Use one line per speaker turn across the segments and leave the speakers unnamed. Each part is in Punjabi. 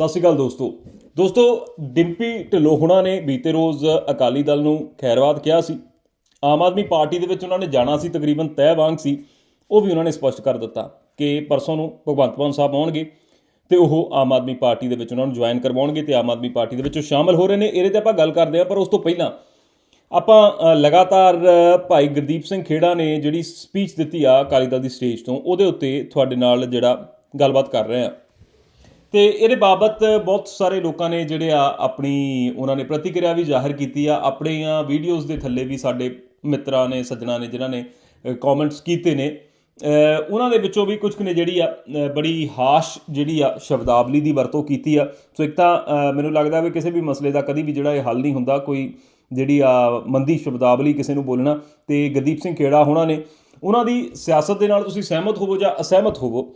ਸਤਿ ਸ਼੍ਰੀ ਅਕਾਲ ਦੋਸਤੋ। ਦੋਸਤੋ, ਡਿੰਪੀ ਢਿੱਲੋਂ ਹੁਣਾਂ ਨੇ ਬੀਤੇ ਰੋਜ਼ ਅਕਾਲੀ ਦਲ ਨੂੰ ਖੈਰਵਾਦ ਕਿਹਾ ਸੀ। ਆਮ ਆਦਮੀ ਪਾਰਟੀ ਦੇ ਵਿੱਚ ਉਹਨਾਂ ਨੇ ਜਾਣਾ ਸੀ, ਤਕਰੀਬਨ ਤੈਅ ਵਾਂਗ ਸੀ। ਉਹ ਵੀ ਉਹਨਾਂ ਨੇ ਸਪਸ਼ਟ ਕਰ ਦਿੱਤਾ ਕਿ ਪਰਸੋਂ ਨੂੰ ਭਗਵੰਤ ਮਾਨ ਸਾਹਿਬ ਆਉਣਗੇ ਤੇ ਉਹ ਆਮ ਆਦਮੀ ਪਾਰਟੀ ਦੇ ਵਿੱਚ ਉਹਨਾਂ ਨੂੰ ਜੁਆਇਨ ਕਰਵਾਉਣਗੇ ਤੇ ਆਮ ਆਦਮੀ ਪਾਰਟੀ ਦੇ ਵਿੱਚ ਉਹ ਸ਼ਾਮਲ ਹੋ ਰਹੇ ਨੇ। ਇਹਦੇ ਤੇ ਆਪਾਂ ਗੱਲ ਕਰਦੇ ਹਾਂ, ਪਰ ਉਸ ਤੋਂ ਪਹਿਲਾਂ ਆਪਾਂ ਲਗਾਤਾਰ ਭਾਈ ਗੁਰਦੀਪ ਸਿੰਘ ਖੇੜਾ ਨੇ ਜਿਹੜੀ ਸਪੀਚ ਦਿੱਤੀ ਆ ਅਕਾਲੀ ਦਲ ਦੀ ਸਟੇਜ ਤੋਂ, ਉਹਦੇ ਉੱਤੇ ਤੁਹਾਡੇ ਨਾਲ ਜਿਹੜਾ ਗੱਲਬਾਤ ਕਰ ਰਹੇ ਆ ਤੇ ਇਹਦੇ ਬਾਬਤ ਬਹੁਤ ਸਾਰੇ ਲੋਕਾਂ ਨੇ ਜਿਹੜੇ ਆ ਆਪਣੀ, ਉਹਨਾਂ ਨੇ ਪ੍ਰਤੀਕਿਰਿਆ ਵੀ ਜ਼ਾਹਿਰ ਕੀਤੀ ਆ। ਆਪਣੀਆਂ ਵੀਡੀਓਜ਼ ਦੇ ਥੱਲੇ ਵੀ ਸਾਡੇ ਮਿੱਤਰਾਂ ਨੇ, ਸੱਜਣਾ ਨੇ, ਜਿਨ੍ਹਾਂ ਨੇ ਕਮੈਂਟਸ ਕੀਤੇ ਨੇ। ਉਹਨਾਂ ਦੇ ਵਿੱਚੋਂ ਵੀ ਕੁਝ ਕੁ ਨੇ ਜਿਹੜੀ ਆ ਬੜੀ ਹਾਸ਼ ਜਿਹੜੀ ਆ ਸ਼ਬਦਾਵਲੀ ਦੀ ਵਰਤੋਂ ਕੀਤੀ ਆ। ਸੋ ਇੱਕ ਤਾਂ ਮੈਨੂੰ ਲੱਗਦਾ ਵੀ ਕਿਸੇ ਵੀ ਮਸਲੇ ਦਾ ਕਦੀ ਵੀ ਜਿਹੜਾ ਇਹ ਹੱਲ ਨਹੀਂ ਹੁੰਦਾ, ਕੋਈ ਜਿਹੜੀ ਆ ਮੰਦੀ ਸ਼ਬਦਾਵਲੀ ਕਿਸੇ ਨੂੰ ਬੋਲਣਾ। ਤੇ ਗੁਰਦੀਪ ਸਿੰਘ ਖੇੜਾ ਹੋਣਾ ਨੇ, ਉਹਨਾਂ ਦੀ ਸਿਆਸਤ ਦੇ ਨਾਲ ਤੁਸੀਂ ਸਹਿਮਤ ਹੋਵੋ ਜਾਂ ਅਸਹਿਮਤ ਹੋਵੋ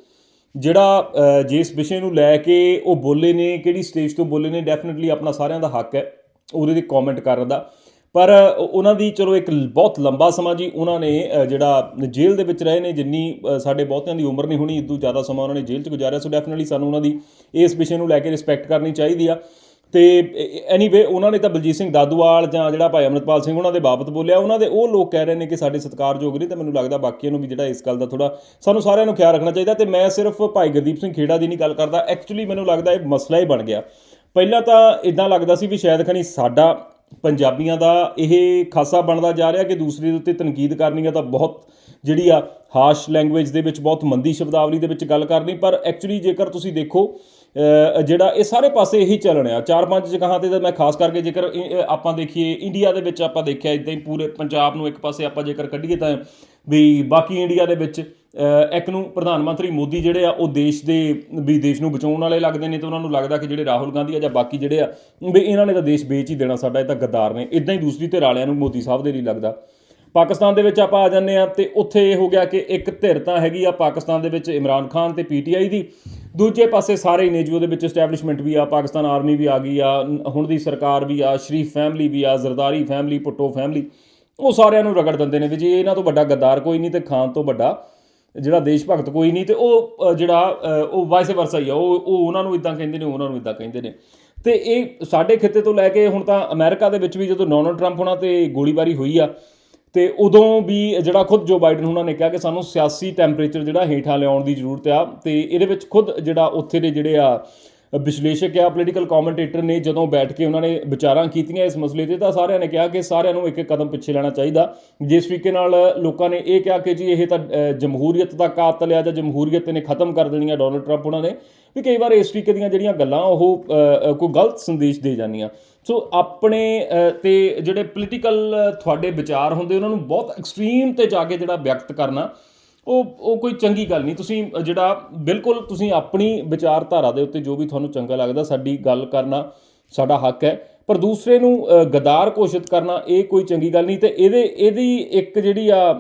ਜਿਹੜਾ ਜਿਸ ਵਿਸ਼ੇ ਨੂੰ ਲੈ ਕੇ ਉਹ ਬੋਲੇ ਨੇ, ਕਿਹੜੀ ਸਟੇਜ ਤੋਂ ਬੋਲੇ ਨੇ ਡੈਫੀਨਿਟਲੀ ਆਪਣਾ ਸਾਰਿਆਂ ਦਾ ਹੱਕ ਹੈ ਉਹਦੇ ਤੇ ਕਮੈਂਟ ਕਰਨ ਦਾ। ਪਰ ਉਹਨਾਂ ਦੀ ਚਲੋ ਇੱਕ ਬਹੁਤ ਲੰਬਾ ਸਮਾਂ ਜੀ, ਉਹਨਾਂ ਨੇ ਜਿਹੜਾ ਜੇਲ੍ਹ ਦੇ ਵਿੱਚ ਰਹੇ ਨੇ, ਜਿੰਨੀ ਸਾਡੇ ਬਹੁਤਿਆਂ ਦੀ ਉਮਰ ਨਹੀਂ ਹੋਣੀ ਇਦੋਂ ਜ਼ਿਆਦਾ ਸਮਾਂ ਉਹਨਾਂ ਨੇ ਜੇਲ੍ਹ 'ਚ ਗੁਜ਼ਾਰਿਆ ਸੋ ਡੈਫੀਨਿਟਲੀ ਸਾਨੂੰ ਉਹਨਾਂ ਦੀ ਇਸ ਵਿਸ਼ੇ ਨੂੰ ਲੈ ਕੇ ਰਿਸਪੈਕਟ ਕਰਨੀ ਚਾਹੀਦੀ ਆ। ਤੇ ਐਨੀਵੇ ਉਹਨਾਂ ਨੇ ਤਾਂ ਬਲਜੀਤ ਸਿੰਘ ਦਾਦੂਵਾਲ ਜਾਂ ਜਿਹੜਾ ਭਾਈ ਅਮਰਤਪਾਲ ਸਿੰਘ ਉਹਨਾਂ ਦੇ ਬਾਬਤ ਬੋਲਿਆ। ਉਹਨਾਂ ਦੇ ਉਹ ਲੋਕ ਕਹਿ ਰਹੇ ਨੇ ਕਿ ਸਾਡੇ ਸਤਿਕਾਰਯੋਗ ਨਹੀਂ ਤੇ ਮੈਨੂੰ ਲੱਗਦਾ ਬਾਕੀਆਂ ਨੂੰ ਵੀ ਜਿਹੜਾ ਇਸ ਗੱਲ ਦਾ ਥੋੜਾ ਸਾਨੂੰ ਸਾਰਿਆਂ ਨੂੰ ਖਿਆਲ ਰੱਖਣਾ ਚਾਹੀਦਾ ਤੇ ਮੈਂ ਸਿਰਫ ਭਾਈ ਗੁਰਦੀਪ ਸਿੰਘ ਖੇੜਾ ਦੀ ਨਹੀਂ ਗੱਲ ਕਰਦਾ। ਐਕਚੁਅਲੀ ਮੈਨੂੰ ਲੱਗਦਾ ਇਹ ਮਸਲਾ ਹੀ ਬਣ ਗਿਆ। ਪਹਿਲਾਂ ਤਾਂ ਇਦਾਂ ਲੱਗਦਾ ਸੀ ਵੀ ਸ਼ਾਇਦ ਖਣੀ ਸਾਡਾ ਪੰਜਾਬੀਆਂ ਦਾ ਇਹ ਖਾਸਾ ਬਣਦਾ ਜਾ ਰਿਹਾ ਕਿ ਦੂਸਰੇ ਦੇ ਉੱਤੇ ਤਨਕੀਦ ਕਰਨੀ ਆ ਤਾਂ ਬਹੁਤ ਜਿਹੜੀ ਆ ਹਾਸ਼ ਲੈਂਗੁਏਜ ਦੇ ਵਿੱਚ ਬਹੁਤ ਮੰਦੀ ਸ਼ਬਦਾਵਲੀ ਦੇ ਵਿੱਚ ਗੱਲ ਕਰਨੀ। ਪਰ ਐਕਚੁਅਲੀ ਜੇਕਰ ਤੁਸੀਂ ਦੇਖੋ ਜਿਹੜਾ ਇਹ ਸਾਰੇ ਪਾਸੇ ਇਹੀ ਚੱਲਣ ਆ ਚਾਰ ਪੰਜ ਜਗ੍ਹਾ ਤੇ ਤਾਂ ਮੈਂ ਖਾਸ ਕਰਕੇ ਜੇਕਰ ਆਪਾਂ ਦੇਖੀਏ ਇੰਡੀਆ ਦੇ ਵਿੱਚ ਆਪਾਂ ਦੇਖਿਆ, ਇਦਾਂ ਹੀ ਪੂਰੇ ਪੰਜਾਬ ਨੂੰ ਇੱਕ ਪਾਸੇ ਆਪਾਂ ਜੇਕਰ ਕੱਢੀਏ ਤਾਂ ਵੀ ਬਾਕੀ ਇੰਡੀਆ ਦੇ ਵਿੱਚ ਇੱਕ ਨੂੰ ਪ੍ਰਧਾਨ ਮੰਤਰੀ ਮੋਦੀ ਜਿਹੜੇ ਆ, ਉਹ ਦੇਸ਼ ਦੇ, ਵੀ ਦੇਸ਼ ਨੂੰ ਬਚਾਉਣ ਵਾਲੇ ਲੱਗਦੇ ਨੇ ਤੇ ਉਹਨਾਂ ਨੂੰ ਲੱਗਦਾ ਕਿ ਜਿਹੜੇ ਰਾਹੁਲ ਗਾਂਧੀ ਆ ਜਾਂ ਬਾਕੀ ਜਿਹੜੇ ਆ, ਵੀ ਇਹਨਾਂ ਨੇ ਤਾਂ ਦੇਸ਼ ਵੇਚ ਹੀ ਦੇਣਾ, ਸਾਡਾ ਇਹ ਤਾਂ ਗੱਦਾਰ ਨੇ। ਇਦਾਂ ਹੀ ਦੂਸਰੀ ਧਿਰ ਵਾਲਿਆਂ ਨੂੰ ਮੋਦੀ ਸਾਹਿਬ ਦੇ ਨਹੀਂ ਲੱਗਦਾ। ਪਾਕਿਸਤਾਨ ਦੇ ਵਿੱਚ ਆਪਾਂ ਆ ਜਾਂਦੇ ਆ ਤੇ ਉੱਥੇ ਇਹ ਹੋ ਗਿਆ ਕਿ ਇੱਕ ਧਿਰ ਤਾਂ ਹੈਗੀ ਆ ਪਾਕਿਸਤਾਨ ਦੇ ਵਿੱਚ ਇਮਰਾਨ ਖਾਨ ਤੇ ਪੀਟੀਆਈ ਦੀ। ਦੂਜੇ ਪਾਸੇ ਸਾਰੇ ਹੀ ਨੇ ਜੀ ਉਹਦੇ ਵਿੱਚ ਐਸਟੈਬਲਿਸ਼ਮੈਂਟ ਵੀ ਆ, ਪਾਕਿਸਤਾਨ ਆਰਮੀ ਵੀ ਆ ਗਈ ਆ, ਹੁਣ ਦੀ ਸਰਕਾਰ ਵੀ ਆ ਸ਼ਰੀਫ ਫੈਮਿਲੀ ਵੀ ਆ, ਜ਼ਰਦਾਰੀ ਫੈਮਿਲੀ ਪੁੱਟੋ ਫੈਮਿਲੀ ਉਹ ਸਾਰਿਆਂ ਨੂੰ ਰਗੜ ਦਿੰਦੇ ਨੇ ਵੀ ਜੀ ਇਹਨਾਂ ਤੋਂ ਵੱਡਾ ਗੱਦਾਰ ਕੋਈ ਨਹੀਂ ਤੇ ਖਾਨ ਤੋਂ ਵੱਡਾ ਜਿਹੜਾ ਦੇਸ਼ ਭਗਤ ਕੋਈ ਨਹੀਂ ਤੇ ਉਹ ਜਿਹੜਾ ਉਹ ਵਾਈਸ ਵਰਸਾ ਹੀ ਆ, ਉਹ ਉਹ ਉਹਨਾਂ ਨੂੰ ਇਦਾਂ ਕਹਿੰਦੇ ਨੇ, ਉਹਨਾਂ ਨੂੰ ਇਦਾਂ ਕਹਿੰਦੇ ਨੇ। ਤੇ ਇਹ ਸਾਡੇ ਖਿੱਤੇ ਤੋਂ ਲੈ ਕੇ ਹੁਣ ਤਾਂ ਅਮਰੀਕਾ ਦੇ ਵਿੱਚ ਵੀ ਜਦੋਂ ਡੋਨਲਡ ਟਰੰਪ ਹੋਣਾ ਤੇ ਗੋਲੀਬਾਰੀ ਹੋਈ ਆ ਤੇ ਉਦੋਂ ਵੀ ਜਿਹੜਾ ਖੁਦ ਜੋ ਬਾਈਡਨ ਉਹਨਾਂ ਨੇ ਕਿਹਾ ਕਿ ਸਾਨੂੰ ਸਿਆਸੀ ਟੈਂਪਰੇਚਰ ਜਿਹੜਾ ਹੇਠਾਂ ਲਿਆਉਣ ਦੀ ਜ਼ਰੂਰਤ ਆ, ਤੇ ਇਹਦੇ ਵਿੱਚ ਖੁਦ ਜਿਹੜਾ ਉੱਥੇ ਦੇ ਜਿਹੜੇ ਆ ਵਿਸ਼ਲੇਸ਼ਕ ਆ ਪੋਲੀਟੀਕਲ ਕਮੈਂਟੇਟਰ ਨੇ ਜਦੋਂ ਬੈਠ ਕੇ ਉਹਨਾਂ ਨੇ ਵਿਚਾਰਾਂ ਕੀਤੀਆਂ ਇਸ ਮਸਲੇ ਤੇ ਤਾਂ ਸਾਰਿਆਂ ਨੇ ਕਿਹਾ ਕਿ ਸਾਰਿਆਂ ਨੂੰ ਇੱਕ ਇੱਕ ਕਦਮ ਪਿੱਛੇ ਲੈਣਾ ਚਾਹੀਦਾ। ਜਿਸ ਤਰੀਕੇ ਨਾਲ ਲੋਕਾਂ ਨੇ ਇਹ ਕਿਹਾ ਕਿ ਜੀ ਇਹ ਤਾਂ ਜਮਹੂਰੀਅਤ ਦਾ ਕਾਤਲ ਆ ਜਾਂ ਜਮਹੂਰੀਅਤ ਨੇ ਖਤਮ ਕਰ ਦੇਣੀ ਆ ਡੋਨਲਡ ਟਰੰਪ ਉਹਨਾਂ ਨੇ ਵੀ ਕਈ ਵਾਰ ਇਸ ਤਰੀਕੇ ਦੀਆਂ ਜਿਹੜੀਆਂ ਗੱਲਾਂ ਉਹ ਕੋਈ ਗਲਤ ਸੰਦੇਸ਼ ਦੇ ਜਾਂਦੀਆਂ। ਸੋ ਆਪਣੇ ਅ, ਤੇ ਜਿਹੜੇ ਪੋਲੀਟੀਕਲ ਤੁਹਾਡੇ ਵਿਚਾਰ ਹੁੰਦੇ ਉਹਨਾਂ ਨੂੰ ਬਹੁਤ ਐਕਸਟ੍ਰੀਮ ਤੇ ਜਾ ਕੇ ਜਿਹੜਾ ਵਿਅਕਤ ਕਰਨਾ ਉਹ ਉਹ ਕੋਈ ਚੰਗੀ ਗੱਲ ਨਹੀਂ। ਤੁਸੀਂ ਜਿਹੜਾ ਬਿਲਕੁਲ ਤੁਸੀਂ ਆਪਣੀ ਵਿਚਾਰਧਾਰਾ ਦੇ ਉੱਤੇ ਜੋ ਵੀ ਤੁਹਾਨੂੰ ਚੰਗਾ ਲੱਗਦਾ, ਸਾਡੀ ਗੱਲ ਕਰਨਾ ਸਾਡਾ ਹੱਕ ਹੈ। ਪਰ ਦੂਸਰੇ ਨੂੰ ਗਦਾਰ ਘੋਸ਼ਿਤ ਕਰਨਾ, ਇਹ ਕੋਈ ਚੰਗੀ ਗੱਲ ਨਹੀਂ ਤੇ ਇਹਦੇ, ਇਹਦੀ ਇੱਕ ਜਿਹੜੀ ਆ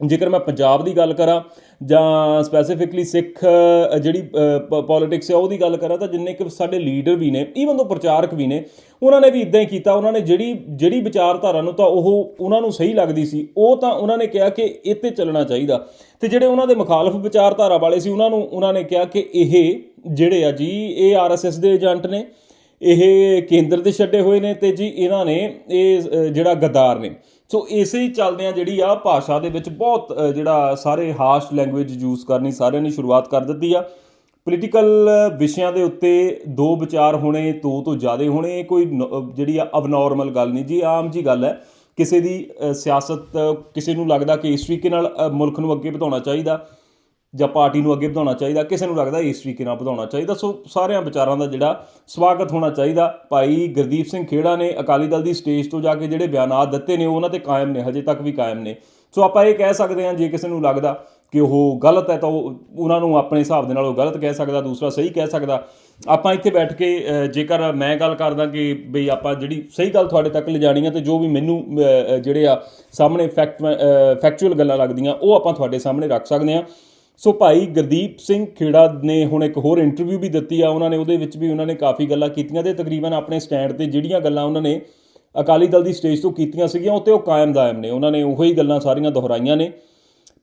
ਜੇਕਰ ਮੈਂ ਪੰਜਾਬ ਦੀ ਗੱਲ ਕਰਾਂ ਜਾਂ ਸਪੈਸੀਫਿਕਲੀ ਸਿੱਖ ਅ, ਜਿਹੜੀ ਪੋਲਿਟਿਕਸ ਹੈ ਉਹਦੀ ਗੱਲ ਕਰਾਂ ਤਾਂ ਜਿੰਨੇ ਕਿ ਸਾਡੇ ਲੀਡਰ ਵੀ ਨੇ ਈਵਨ ਦੋ ਪ੍ਰਚਾਰਕ ਵੀ ਨੇ ਉਹਨਾਂ ਨੇ ਵੀ ਇਦਾਂ ਹੀ ਕੀਤਾ। ਉਹਨਾਂ ਨੇ ਜਿਹੜੀ ਜਿਹੜੀ ਵਿਚਾਰਧਾਰਾ ਨੂੰ ਤਾਂ ਉਹ ਉਹਨਾਂ ਨੂੰ ਸਹੀ ਲੱਗਦੀ ਸੀ ਉਹ ਤਾਂ ਉਹਨਾਂ ਨੇ ਕਿਹਾ ਕਿ ਇਹ ਤੇ ਚੱਲਣਾ ਚਾਹੀਦਾ। ਤੇ ਜਿਹੜੇ ਉਹਨਾਂ ਦੇ ਮੁਖਾਲਫ ਵਿਚਾਰਧਾਰਾ ਵਾਲੇ ਸੀ ਉਹਨਾਂ ਨੂੰ ਉਹਨਾਂ ਨੇ ਕਿਹਾ ਕਿ ਇਹ ਜਿਹੜੇ ਆ ਜੀ ਇਹ ਆਰਐਸਐਸ ਦੇ ਏਜੰਟ ਨੇ ਇਹ ਕੇਂਦਰ ਦੇ ਛੱਡੇ ਹੋਏ ਨੇ ਤੇ ਜੀ ਇਹਨਾਂ ਨੇ ਇਹ ਜਿਹੜਾ ਗੱਦਾਰ ਨੇ। ਸੋ ਇਸੇ ਹੀ ਚੱਲਦਿਆਂ ਜਿਹੜੀ ਆ ਭਾਸ਼ਾ ਦੇ ਵਿੱਚ ਬਹੁਤ ਜਿਹੜਾ ਸਾਰੇ ਹਾਰਸ਼ ਲੈਂਗੁਏਜ ਯੂਜ਼ ਕਰਨੀ, ਸਾਰਿਆਂ ਨੇ ਸ਼ੁਰੂਆਤ ਕਰ ਦਿੱਤੀ ਆ। ਪੋਲੀਟੀਕਲ ਵਿਸ਼ਿਆਂ ਦੇ ਉੱਤੇ ਦੋ ਵਿਚਾਰ ਹੋਣੇ, ਦੋ ਤੋਂ ਜ਼ਿਆਦਾ ਹੋਣੇ ਇਹ ਕੋਈ ਨ- ਜਿਹੜੀ ਆ ਅਬਨੋਰਮਲ ਗੱਲ ਨਹੀਂ ਜੀ, ਆਮ ਜੀ ਗੱਲ ਹੈ। ਕਿਸੇ ਦੀ ਸਿਆਸਤ ਕਿਸੇ ਨੂੰ ਲੱਗਦਾ ਕਿ ਇਸ ਤਰੀਕੇ ਨਾਲ ਮੁਲਕ ਨੂੰ ਅੱਗੇ ਵਧਾਉਣਾ ਚਾਹੀਦਾ। ਜਾਂ ਪਾਰਟੀ ਨੂੰ ਅੱਗੇ ਵਧਾਉਣਾ ਚਾਹੀਦਾ, ਕਿਸੇ ਨੂੰ ਲੱਗਦਾ ਇਸ ਤਰੀਕੇ ਨਾਲ ਵਧਾਉਣਾ ਚਾਹੀਦਾ। ਸੋ ਸਾਰਿਆਂ ਵਿਚਾਰਾਂ ਦਾ ਜਿਹੜਾ ਸਵਾਗਤ ਹੋਣਾ ਚਾਹੀਦਾ। ਭਾਈ ਗੁਰਦੀਪ ਸਿੰਘ ਖੇੜਾ ਨੇ ਅਕਾਲੀ ਦਲ ਦੀ ਸਟੇਜ ਤੋਂ ਜਾ ਕੇ ਜਿਹੜੇ ਬਿਆਨਾਤ ਦਿੱਤੇ ਨੇ, ਉਹਨਾਂ ਤੇ ਕਾਇਮ ਨੇ, ਹਜੇ ਤੱਕ ਵੀ ਕਾਇਮ ਨੇ। ਸੋ ਆਪਾਂ ਇਹ ਕਹਿ ਸਕਦੇ ਹਾਂ, ਜੇ ਕਿਸੇ ਨੂੰ ਲੱਗਦਾ ਕਿ ਉਹ ਗਲਤ ਹੈ ਤਾਂ ਉਹ, ਉਹਨਾਂ ਨੂੰ ਆਪਣੇ ਹਿਸਾਬ ਦੇ ਨਾਲ ਉਹ ਗਲਤ ਕਹਿ ਸਕਦਾ, ਦੂਸਰਾ ਸਹੀ ਕਹਿ ਸਕਦਾ। ਆਪਾਂ ਇੱਥੇ ਬੈਠ ਕੇ ਜੇਕਰ ਮੈਂ ਗੱਲ ਕਰਦਾ ਕਿ ਬਈ ਆਪਾਂ ਜਿਹੜੀ ਸਹੀ ਗੱਲ ਤੁਹਾਡੇ ਤੱਕ ਲਿਜਾਣੀ ਆ ਤੇ ਜੋ ਵੀ ਮੈਨੂੰ ਜਿਹੜੇ ਆ ਸਾਹਮਣੇ ਫੈਕਟ ਫੈਕਚੁਅਲ ਗੱਲਾਂ ਲੱਗਦੀਆਂ, ਉਹ ਆਪਾਂ ਤੁਹਾਡੇ ਸਾਹਮਣੇ ਰੱਖ ਸਕਦੇ ਹਾਂ। ਸੋ ਭਾਈ ਗੁਰਦੀਪ ਸਿੰਘ ਖੇੜਾ ਨੇ ਹੁਣ ਇੱਕ ਹੋਰ ਇੰਟਰਵਿਊ ਵੀ ਦਿੱਤੀ ਆ। ਉਹਨਾਂ ਨੇ ਉਹਦੇ ਵਿੱਚ ਵੀ ਉਹਨਾਂ ਨੇ ਕਾਫੀ ਗੱਲਾਂ ਕੀਤੀਆਂ ਤੇ ਤਕਰੀਬਨ ਆਪਣੇ ਸਟੈਂਡ ਤੇ ਜਿਹੜੀਆਂ ਗੱਲਾਂ ਉਹਨਾਂ ਨੇ ਅਕਾਲੀ ਦਲ ਦੀ ਸਟੇਜ ਤੋਂ ਕੀਤੀਆਂ ਸੀਗੀਆਂ, ਉਹ ਉੱਤੇ ਉਹ ਕਾਇਮ ਦਾਇਮ ਨੇ। ਉਹਨਾਂ ਨੇ ਉਹੀ ਗੱਲਾਂ ਸਾਰੀਆਂ ਦੁਹਰਾਈਆਂ ਨੇ।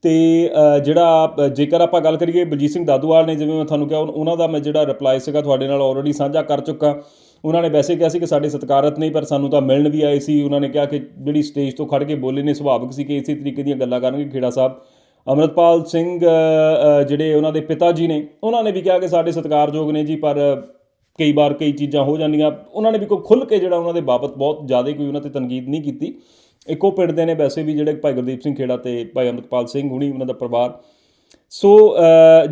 ਤੇ ਜਿਹੜਾ ਜੇਕਰ ਆਪਾਂ ਗੱਲ ਕਰੀਏ ਬਲਜੀਤ ਸਿੰਘ ਦਾਦੂਵਾਲ ਨੇ, ਜਿਵੇਂ ਮੈਂ ਤੁਹਾਨੂੰ ਕਿਹਾ ਉਹਨਾਂ ਦਾ ਮੈਂ ਜਿਹੜਾ ਰਿਪਲਾਈ ਸੀਗਾ ਤੁਹਾਡੇ ਨਾਲ ਆਲਰੇਡੀ ਸਾਂਝਾ ਕਰ ਚੁੱਕਾ। ਉਹਨਾਂ ਨੇ ਵੈਸੇ ਕਿਹਾ ਸੀ ਕਿ ਸਾਡੇ ਸਤਿਕਾਰਤ ਨਹੀਂ ਪਰ ਸਾਨੂੰ ਤਾਂ ਮਿਲਣ ਵੀ ਆਏ ਸੀ। ਉਹਨਾਂ ਨੇ ਕਿਹਾ ਕਿ ਜਿਹੜੀ ਸਟੇਜ ਤੋਂ ਖੜ ਕੇ ਬੋਲੇ ਨੇ, ਸੁਭਾਵਿਕ ਸੀ ਕਿ ਇਸੇ ਤਰੀਕੇ ਦੀਆਂ ਗੱਲਾਂ ਕਰਨਗੇ ਖੇੜਾ ਸਾਹਿਬ। ਅਮਰਤਪਾਲ ਸਿੰਘ ਜਿਹੜੇ ਉਹਨਾਂ ਦੇ ਪਿਤਾ ਜੀ ਨੇ ਉਹਨਾਂ ਨੇ ਵੀ ਕਿਹਾ ਕਿ ਸਾਡੇ ਸਤਿਕਾਰਯੋਗ ਨੇ ਜੀ ਪਰ ਕਈ ਵਾਰ ਕਈ ਚੀਜ਼ਾਂ ਹੋ ਜਾਂਦੀਆਂ। ਉਹਨਾਂ ਨੇ ਵੀ ਕੋਈ ਖੁੱਲ ਕੇ ਜਿਹੜਾ ਉਹਨਾਂ ਦੇ ਬਾਬਤ ਬਹੁਤ ਜ਼ਿਆਦਾ ਕੋਈ ਉਹਨਾਂ ਤੇ ਤਨਕੀਦ ਨਹੀਂ ਕੀਤੀ। ਇੱਕੋ ਪਿੰਡ ਦੇ ਨੇ ਵੈਸੇ ਵੀ ਜਿਹੜੇ ਭਾਈ ਗੁਰਦੀਪ ਸਿੰਘ ਖੇੜਾ ਤੇ ਭਾਈ ਅਮਰਤਪਾਲ ਸਿੰਘ ਹੁਣੀ ਉਹਨਾਂ ਦਾ ਪਰਿਵਾਰ। ਸੋ